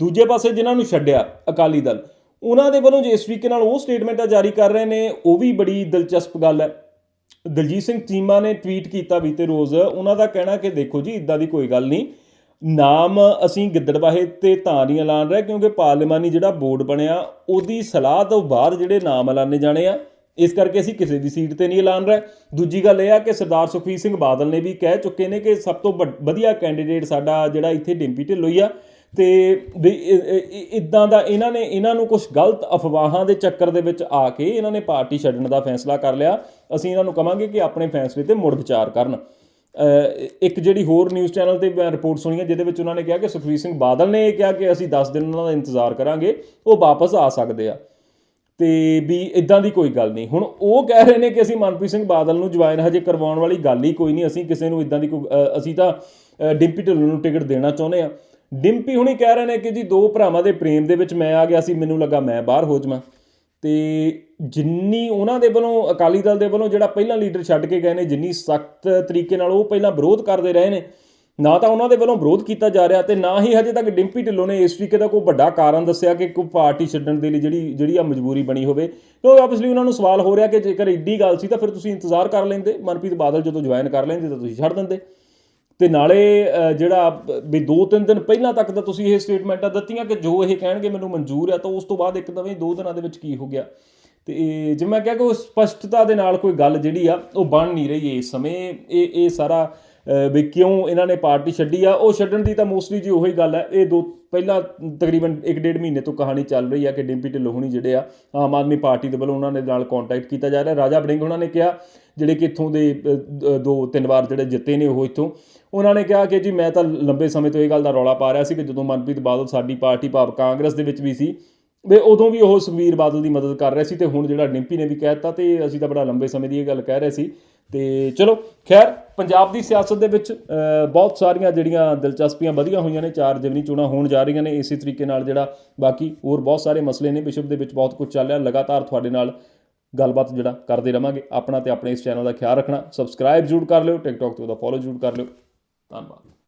ਦੂਜੇ ਪਾਸੇ ਜਿਨ੍ਹਾਂ ਨੂੰ ਛੱਡਿਆ ਅਕਾਲੀ ਦਲ ਉਹਨਾਂ ਦੇ ਵੱਲੋਂ ਜਿਸ ਤਰੀਕੇ ਨਾਲ ਉਹ ਸਟੇਟਮੈਂਟਾਂ ਜਾਰੀ ਕਰ ਰਹੇ ਨੇ, ਉਹ ਵੀ ਬੜੀ ਦਿਲਚਸਪ ਗੱਲ ਹੈ। ਦਲਜੀਤ ਸਿੰਘ ਚੀਮਾ ਨੇ ਟਵੀਟ ਕੀਤਾ ਬੀਤੇ ਰੋਜ਼, ਉਹਨਾਂ ਦਾ ਕਹਿਣਾ ਕਿ ਦੇਖੋ ਜੀ ਇਦਾਂ ਦੀ ਕੋਈ ਗੱਲ ਨਹੀਂ। ਨਾਮ ਅਸੀਂ ਗਿੱਦੜਵਾਹੇ ਤੇ ਤਾਂ ਨਹੀਂ ਐਲਾਨ ਰਿਹਾ, ਕਿਉਂਕਿ ਪਾਰਲੀਮਾਨੀ ਜਿਹੜਾ ਬੋਰਡ ਬਣਿਆ, ਉਹਦੀ ਸਲਾਹ ਤੋਂ ਬਾਅਦ ਜਿਹੜੇ ਨਾਮ ਐਲਾਨੇ ਜਾਣੇ ਆ, ਇਸ ਕਰਕੇ ਅਸੀਂ ਕਿਸੇ ਦੀ ਸੀਟ ਤੇ ਨਹੀਂ ਐਲਾਨ ਰਹੇ। ਦੂਜੀ ਗੱਲ ਇਹ ਆ ਕਿ ਸਰਦਾਰ ਸੁਖਬੀਰ ਸਿੰਘ ਬਾਦਲ ਨੇ ਵੀ ਕਹਿ ਚੁੱਕੇ ਨੇ ਕਿ ਸਭ ਤੋਂ ਵੱਡ- ਵਧੀਆ ਕੈਂਡੀਡੇਟ ਸਾਡਾ ਜਿਹੜਾ ਇੱਥੇ ਡਿੰਪੀ ਢਿੱਲੋਂ ਹੀ ਆ। ਤੇ ਇਦਾਂ ਦਾ ਇਹਨਾਂ ਨੇ, ਇਹਨਾਂ ਨੂੰ ਕੁਝ ਗਲਤ ਅਫਵਾਹਾਂ ਦੇ ਚੱਕਰ ਦੇ ਵਿੱਚ ਆ ਕੇ ਇਹਨਾਂ ਨੇ ਪਾਰਟੀ ਛੱਡਣ ਦਾ ਫੈਸਲਾ ਕਰ ਲਿਆ। ਅਸੀਂ ਇਹਨਾਂ ਨੂੰ ਕਵਾਂਗੇ ਕਿ ਆਪਣੇ ਫੈਸਲੇ ਤੇ ਮੁੜ ਵਿਚਾਰ ਕਰਨ। ਇੱਕ ਜਿਹੜੀ ਹੋਰ ਨਿਊਜ਼ ਚੈਨਲ ਤੇ ਮੈਂ ਰਿਪੋਰਟ ਸੁਣੀ ਹੈ, ਜਿਹਦੇ ਵਿੱਚ ਉਹਨਾਂ ਨੇ ਕਿਹਾ ਕਿ ਸੁਖਬੀਰ ਸਿੰਘ ਬਾਦਲ ਨੇ ਇਹ ਕਿਹਾ ਕਿ ਅਸੀਂ 10 ਦਿਨ ਉਹਨਾਂ ਦਾ ਇੰਤਜ਼ਾਰ ਕਰਾਂਗੇ, ਉਹ ਵਾਪਸ ਆ ਸਕਦੇ ਆ। ਤੇ ਵੀ ਇਦਾਂ ਦੀ ਕੋਈ ਗੱਲ ਨਹੀਂ। ਹੁਣ ਉਹ ਕਹਿ ਰਹੇ ਨੇ ਕਿ ਅਸੀਂ ਮਨਪ੍ਰੀਤ ਸਿੰਘ ਬਾਦਲ ਨੂੰ ਜੁਆਇਨ ਹਜੇ ਕਰਵਾਉਣ ਵਾਲੀ ਗੱਲ ਹੀ ਕੋਈ ਨਹੀਂ, ਅਸੀਂ ਕਿਸੇ ਨੂੰ ਇਦਾਂ ਦੀ ਕੋਈ ਅਸੀਂ ਤਾਂ ਡਿੰਪੀ ਢਿੱਲੋਂ ਨੂੰ ਟਿਕਟ ਦੇਣਾ ਚਾਹੁੰਦੇ ਆ ਡਿੰਪੀ ਹੁਣੀ ਕਹਿ ਰਹੇ ਨੇ ਕਿ ਜੀ ਦੋ ਭਰਾਵਾਂ ਦੇ ਪ੍ਰੇਮ ਦੇ ਵਿੱਚ ਮੈਂ ਆ ਗਿਆ ਸੀ, ਮੈਨੂੰ ਲੱਗਾ ਮੈਂ ਬਾਹਰ ਹੋ ਜਾਵਾਂ। ਤੇ ਜਿੰਨੀ ਉਹਨਾਂ ਦੇ ਵੱਲੋਂ, ਅਕਾਲੀ ਦਲ ਦੇ ਵੱਲੋਂ ਜਿਹੜਾ ਪਹਿਲਾਂ ਲੀਡਰ ਛੱਡ ਕੇ ਗਏ ਨੇ, ਜਿੰਨੀ ਸਖਤ ਤਰੀਕੇ ਨਾਲ ਉਹ ਪਹਿਲਾਂ ਵਿਰੋਧ ਕਰਦੇ ਰਹੇ ਨੇ, ਨਾ ਤਾਂ ਉਹਨਾਂ ਦੇ ਵੱਲੋਂ ਵਿਰੋਧ ਕੀਤਾ ਜਾ ਰਿਹਾ ਤੇ ਨਾ ਹੀ ਹਜੇ ਤੱਕ ਡਿੰਪੀ ਢਿੱਲੋਂ ਨੇ ਇਸ ਤਰੀਕੇ ਦਾ ਕੋਈ ਵੱਡਾ ਕਾਰਨ ਦੱਸਿਆ ਕਿ ਕੋਈ ਪਾਰਟੀ ਛੱਡਣ ਦੇ ਲਈ ਜਿਹੜੀ ਜਿਹੜੀ ਆ ਮਜਬੂਰੀ ਬਣੀ ਹੋਵੇ। ਕਿਉਂਕਿ ਆਬਵੀਅਸਲੀ ਉਹਨਾਂ ਨੂੰ ਸਵਾਲ ਹੋ ਰਿਹਾ ਕਿ ਜੇਕਰ ਏਡੀ ਗੱਲ ਸੀ ਤਾਂ ਫਿਰ ਤੁਸੀਂ ਇੰਤਜ਼ਾਰ ਕਰ ਲੈਂਦੇ, ਮਨਪ੍ਰੀਤ ਬਾਦਲ ਜਦੋਂ ਜੁਆਇਨ ਕਰ ਲੈਂਦੇ ਤਾਂ ਤੁਸੀਂ ਛੱਡ ਦਿੰਦੇ। ਤੇ ਨਾਲੇ ਜਿਹੜਾ ਵੀ ਦੋ ਤਿੰਨ ਦਿਨ ਪਹਿਲਾਂ ਤੱਕ ਤਾਂ ਤੁਸੀਂ ਇਹ ਸਟੇਟਮੈਂਟਾਂ ਦਿੱਤੀਆਂ ਕਿ ਜੋ ਇਹ ਕਹਿਣਗੇ ਮੈਨੂੰ ਮਨਜ਼ੂਰ ਹੈ ਤਾਂ ਉਸ ਤੋਂ ਬਾਅਦ ਇੱਕਦਮ ਹੀ ਦੋ ਦਿਨਾਂ ਦੇ ਵਿੱਚ ਕੀ ਹੋ ਗਿਆ। ਤੇ ਇਹ ਜਿਵੇਂ ਮੈਂ ਕਿਹਾ ਕਿ ਉਹ ਸਪਸ਼ਟਤਾ ਦੇ ਨਾਲ ਕੋਈ ਗੱਲ ਜਿਹੜੀ ਆ, ਉਹ ਬਣ ਨਹੀਂ ਰਹੀ ਇਸ ਸਮੇਂ। ਇਹ ਇਹ ਸਾਰਾ ਵੀ ਕਿਉਂ ਇਹਨਾਂ ਨੇ ਪਾਰਟੀ ਛੱਡੀ ਆ, ਉਹ ਛੱਡਣ ਦੀ ਤਾਂ ਮੋਸਟਲੀ ਜੀ ਉਹੀ ਗੱਲ ਹੈ ਇਹ ਦੋ, ਪਹਿਲਾਂ ਤਕਰੀਬਨ 1.5 ਮਹੀਨੇ ਤੋਂ ਕਹਾਣੀ ਚੱਲ ਰਹੀ ਆ ਕਿ ਡਿੰਪੀ ਢਿੱਲੋਂ ਜਿਹੜੇ ਆ, ਆਮ ਆਦਮੀ ਪਾਰਟੀ ਦੇ ਵੱਲੋਂ ਉਹਨਾਂ ਦੇ ਨਾਲ ਕੰਟੈਕਟ ਕੀਤਾ ਜਾ ਰਿਹਾ। ਰਾਜਾ ਬੜਿੰਗ ਉਹਨਾਂ ਨੇ ਕਿਹਾ, ਜਿਹੜੇ ਕਿ ਇੱਥੋਂ ਦੇ ਦੋ, ਤਿੰਨ ਵਾਰ ਜਿਹੜੇ ਜਿੱਤੇ ਨੇ ਉਹ ਇੱਥੋਂ। ਉਹਨਾਂ ਨੇ ਕਿਹਾ ਕਿ ਜੀ ਮੈਂ ਤਾਂ ਲੰਬੇ ਸਮੇਂ ਤੋਂ ਇਹ ਗੱਲ ਦਾ ਰੌਲਾ ਪਾ ਰਿਹਾ ਸੀ ਕਿ ਜਦੋਂ ਮਨਪ੍ਰੀਤ ਬਾਦਲ ਸਾਡੀ ਪਾਰਟੀ ਭਾਵ ਕਾਂਗਰਸ ਦੇ ਵਿੱਚ ਵੀ ਸੀ, ਵੀ ਉਦੋਂ ਵੀ ਉਹ ਸੁਖਬੀਰ ਬਾਦਲ ਦੀ ਮਦਦ ਕਰ ਰਿਹਾ ਸੀ ਤੇ ਹੁਣ ਜਿਹੜਾ ਡਿੰਪੀ ਨੇ ਵੀ ਕਹਿ ਦਿੱਤਾ ਤੇ ਅਸੀਂ ਤਾਂ ਬੜਾ ਲੰਬੇ ਸਮੇਂ ਦੀ ਇਹ ਗੱਲ ਕਹਿ ਰਹੇ ਸੀ। ਤੇ ਚਲੋ, ਖੈਰ, ਪੰਜਾਬ ਦੀ ਸਿਆਸਤ ਦੇ ਵਿੱਚ ਬਹੁਤ ਸਾਰੀਆਂ ਜਿਹੜੀਆਂ ਦਿਲਚਸਪੀਆਂ ਵਧੀਆਂ ਹੋਈਆਂ ਨੇ, ਚਾਰ ਜਿਵਨੀ ਚੋਣਾਂ ਹੋਣ ਜਾ ਰਹੀਆਂ ਨੇ, ਇਸੇ ਤਰੀਕੇ ਨਾਲ ਜਿਹੜਾ ਬਾਕੀ ਹੋਰ ਬਹੁਤ ਸਾਰੇ ਮਸਲੇ ਨੇ, ਵਿਸ਼ਵ ਦੇ ਵਿੱਚ ਬਹੁਤ ਕੁਝ ਚੱਲ ਰਿਹਾ, ਲਗਾਤਾਰ ਤੁਹਾਡੇ ਨਾਲ ਗੱਲਬਾਤ ਜਿਹੜਾ ਕਰਦੇ ਰਵਾਂਗੇ। ਆਪਣਾ ਤੇ ਆਪਣੇ ਇਸ ਚੈਨਲ ਦਾ ਖਿਆਲ ਰੱਖਣਾ, ਸਬਸਕ੍ਰਾਈਬ ਜ਼ਰੂਰ ਕਰ ਲਿਓ, ਟਿਕਟੌਕ ਤੇ ਉਹਦਾ ਫੋਲੋ ਜ਼ਰੂਰ ਕਰ ਲਿਓ। 蛋吧。